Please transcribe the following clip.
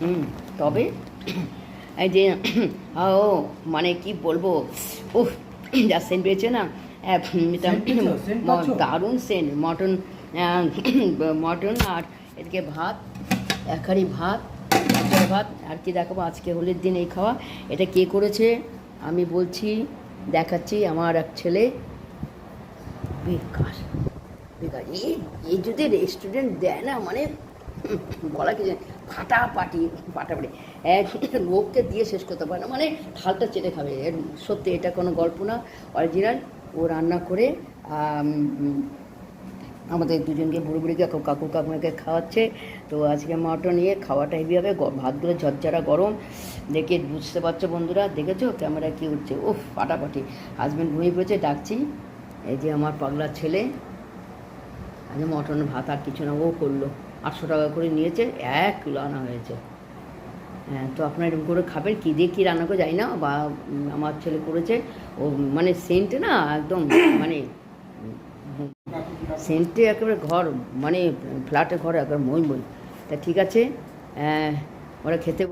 হুম তবে এই যে ও মানে কি বলব? উফ যা সেন্ট পেয়েছে? না? দারুণ সেন্ট মটন মটন আর এদিকে ভাত এক হাঁড়ি ভাত ভাত আর কি দেখাবো আজকে হোলির দিন এই খাওয়া। এটা কে করেছে? আমি বলছি দেখাচ্ছি আমার এক ছেলে। বেকার বেকার। এই যদি রেস্টুরেন্ট দেয় না মানে বলা নেই। ফাটাফাটি ফাটাফাটি এক লোককে দিয়ে শেষ করতে পারে না। মানে থালটা চেটে খাবে। সত্যি এটা কোনো গল্প না অরিজিনাল ও রান্না করে আমাদের দুজনকে বুড়ো বুড়িকে কাকু কাকু, কাকুমাকে খাওয়াচ্ছে। তো আজকে মটন নিয়ে খাওয়াটা হেভি হবে। ভাতগুলো ঝরঝরা গরম। দেখে বুঝতে পারছ বন্ধুরা? দেখেছ? ক্যামেরা কি উঠছে? উফ, ফাটাফাটি। হাজব্যান্ড ঘুমিয়ে পড়েছে, ডাকছি। এই যে আমার পাগলা ছেলে। আজ মটন, ভাত আর কিছু না, ও করল। আটশো টাকা করে নিয়েছে, এক কিলো আনা হয়েছে। হ্যাঁ তো আপনার এরকম করে খাবেন, কী দিয়ে কী রান্না করে যাই না, বা আমার ছেলে করেছে, ও মানে সেন্টে না একদম মানে সেন্টে একেবারে ঘর মানে ফ্ল্যাটে ঘর, একেবারে মই মই তা ঠিক আছে ওরা খেতে